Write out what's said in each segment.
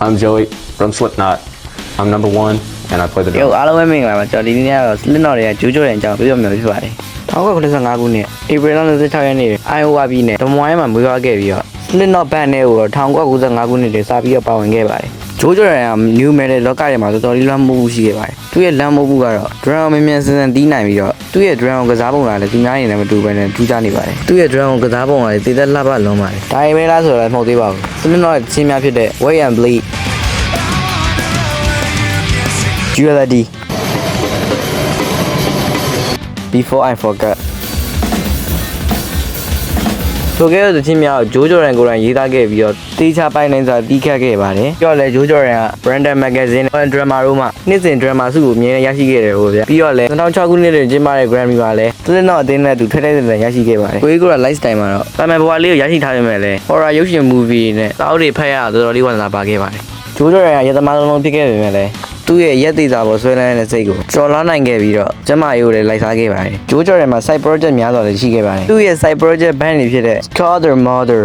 I'm Joey from Slipknot. I'm number one, and I play the ရုပ် drums. အားလုံးပဲမင်္ဂလာပါကျွန်တော်ဒီနေ့ကတော့ Slipknot တွေကဂျိုးဂျိုးတဲ့အကြောင်းပြောပြမှာဖြစ်ပါတယ်1995ခုနှစ် April 26ရက်နေ့ Iowa ပြည်နယ် Des Moines မှာမွေးဖွားခဲ့ပြီးတော့ Slipknot band နဲ့ကိုတော့1995ခုနှစ်တည်းစပြီးတော့ပါဝင်ခဲ့ပါတယ် ဂျိုးဂျိုးတွေက new metal လောကထဲမှာတော်တော်လေးလွှမ်းမိုးမှုရှိခဲ့ပါတယ်သူရဲ့လွှမ်းမိုးမှုကတော့ drum ကိုမြန်မြန်ဆန်ဆန်တီးနိုင်ပြီးတော့သူ့ရဲ့ drum ကိုကစားပုံကလည်းသူများနေနဲ့မတူဘဲနဲ့ထူးခြားနေပါတယ်သူ့ရဲ့ drum ကိုကစားပုံကလည်းတည်သက်လှပလုံးပါတယ်ဒါပေမဲ့လားဆိုတော့မဟုတ်သေးပါဘူး Slipknot ရဲ့ချင်းများဖြစ်တဲ့ Wait and Bleed Duality Before I Forgot ဆိုခဲ့တဲ့ချင်းများကိုဂျိုးဂျော်ရန်ကိုယ်တိုင်ရေးသားခဲ့ပြီးတော့တေးချပိုင်းနိုင်စွာတီးခတ်ခဲ့ပါတယ်။ပြီးတော့လည်းဂျိုးဂျော်ရန်က Brandon Magazine နဲ့ Drama တို့မှာနှစ်စဉ် Drama စုကိုအမြဲတမ်းရရှိခဲ့တယ်ဟိုဗျ။ပြီးတော့လည်း2006ခုနှစ်တွင်ကျင်းပတဲ့ Grammy မှာလည်းသူတို့တော့အသင်းနဲ့သူထဲထဲထဲထဲရရှိခဲ့ပါတယ်။ကိုကြီးက lifestyle မှာတော့ပါမယ်ဘွားလေးကိုရရှိထားပေမဲ့လည်း horror ရုပ်ရှင် movie နဲ့စာအုပ်တွေဖတ်ရတာတော်တော်လေးဝါသနာပါခဲ့ပါတယ်။ဂျိုးဂျော်ရန်ကရသမားလုံးလုံးဖြစ်ခဲ့ပေမဲ့လည်း သူ့ရဲ့ရက်သေးတာပေါ်ဆွဲလန်းတဲ့စိတ်ကိုကျော်လွှားနိုင်ခဲ့ပြီးတော့ကျမရိုးလည်းလိုက်စားခဲ့ပါတယ်။ဂျိုးဂျော်ရန်မှာ side project များစွာလည်းရှိခဲ့ပါတယ်။သူ့ရဲ့ side project band တွေဖြစ်တဲ့ Scother Mother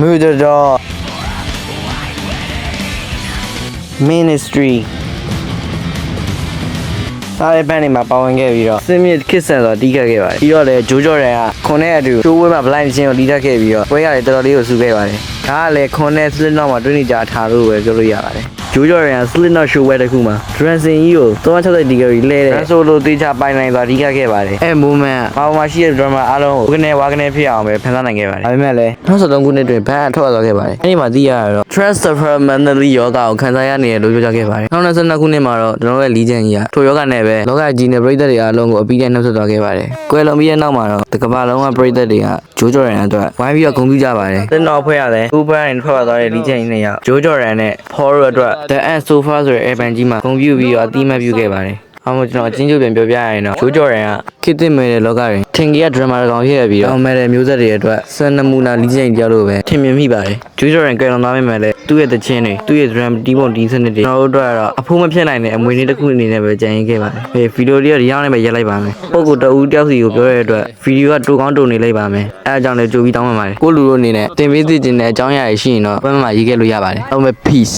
Murder Dog Ministry စားတဲ့ဘန်းတွေမှာပါဝင်ခဲ့ပြီးတော့စင်မြစ်ခစ်ဆန်ဆိုတာတီးခတ်ခဲ့ပါတယ်ပြီးတော့လည်းဂျိုးဂျော်ရန်ကခွန်နဲ့အတူတိုးဝဲမှာ blind ချင်းကိုတီးခတ်ခဲ့ပြီးတော့ပွဲရတယ်တော်တော်လေးကိုဆူခဲ့ပါတယ်ဒါကလည်းခွန်နဲ့ Slipknot မှာတွင်းနေကြထားလို့ပဲပြောလို့ရပါတယ်ဂျိုးဂျော်ရန်က Slipknot show ဝဲတစ်ခုမှာ Drancing ကြီးကို360 degree လဲတဲ့ Drum solo တေးချပိုင်နိုင်သွားတီးခတ်ခဲ့ပါတယ်အဲ moment ကဘာမှရှိတဲ့ drummer အားလုံးကိုကနေဝါကနေဖြစ်အောင်ပဲဖန်ဆန်းနိုင်ခဲ့ပါတယ်ဒါပေမဲ့လည်း2023ခုနှစ်တွင်ဘန်းအထွက်သွားခဲ့ပါတယ်အဲဒီမှာသိရတော့ transfer mentally ယောဂကိုခံစားရနေတယ်လို့ပြောကြခဲ့ပါတယ်2022ခုနှစ်မှာတော့ကျွန်တော်ရဲ့ legend ကြီးကထိုယောဂနဲ့ပဲလောကကြီးနဲ့ပြည်သက်တွေအားလုံးကိုအပြီးတိုင်နှုတ်ဆက်သွားခဲ့ပါတယ်ကွယ်လွန်ပြီးတဲ့နောက်မှာတော့တကမ္ဘာလုံးကပြည်သက်တွေကဂျိုးဂျော်ရန်အတွက်ဝိုင်းပြီးတော့ဂုဏ်ပြုကြပါတယ်တင်တော်ဖွဲ့ရတယ်ဥပန်းနဲ့ထွက်သွားတဲ့ legend ကြီးနဲ့ရောက်ဂျိုးဂျော်ရန်နဲ့ Paul အတွက် The End So Far ဆိုတဲ့ air band ကြီးမှာဂုဏ်ပြုပြီးတော့အတိအမှတ်ပြုခဲ့ပါတယ် အမကျွန်တော်အချင်းချုပ်ပြန်ပြောပြရရင်တော့ဂျိုးဂျော်ရန်ကခေတ်သစ်မဲ့တဲ့လောကတွင်ထင်ကြီးက drama တစ်ကောင်ဖြစ်ရပြီးတော့အောင်မဲ့တဲ့မျိုးဆက်တွေအတွက်စံနမူနာလီးချင်းတယောက်လိုပဲထင်မြင်မိပါတယ်ဂျိုးဂျော်ရန်ကဲလွန်သွားမိမဲ့လည်းသူ့ရဲ့တခြင်းတွေသူ့ရဲ့ drum တီးပုံတီးစနစ်တွေကျွန်တော်တို့အတွက်ကတော့အဖိုးမဖြစ်နိုင်တဲ့အမွေအနှစ်တစ်ခုအနေနဲ့ပဲကြံရင်ခဲ့ပါတယ်ဟေးဗီဒီယိုလေးကဒီရောက်နေပဲရက်လိုက်ပါမယ်ပုဂ္ဂိုလ်တဦးတယောက်စီကိုပြောရတဲ့အတွက်ဗီဒီယိုကတူကောင်းတူနေလိုက်ပါမယ်အဲအကြောင်းလည်းကြိုပြီးတောင်းပန်ပါတယ်ကိုလူတို့အနေနဲ့တင်ပေးသိခြင်းတဲ့အကြောင်းအရာတွေရှိရင်တော့ဘယ်မှာရေးခဲ့လို့ရပါတယ်ဟုတ်မယ် peace